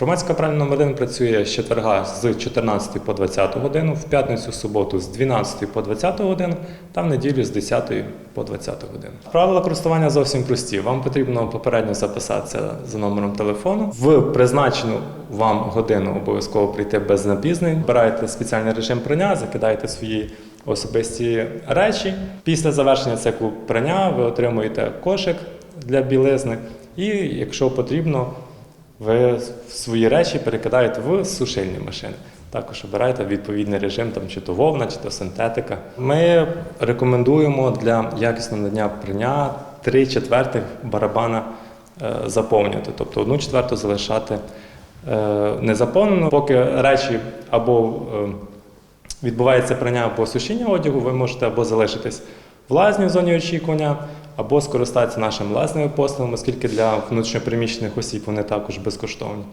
Громадська пральня номер 1 працює з четверга з 14 по 20 годину, в п'ятницю, суботу з 12 по 20 годину та в неділю з 10 по 20 годину. Правила користування зовсім прості. Вам потрібно попередньо записатися за номером телефону. В призначену вам годину обов'язково прийти без запізнень. Обираєте спеціальний режим прання, закидаєте свої особисті речі. Після завершення циклу прання ви отримуєте кошик для білизни, і якщо потрібно, ви свої речі перекидаєте в сушильні машини. Також обирайте відповідний режим, там чи то вовна, чи то синтетика. Ми рекомендуємо для якісного надання прання 3 четвертих барабана е, заповнювати, тобто одну четверту залишати е, незаповнено. Поки речі або е, відбувається прання або сушіння одягу, ви можете або залишитись в лазні в зоні очікування, або скористатися нашими власними послугами, оскільки для внутрішньопереміщених осіб вони також безкоштовні.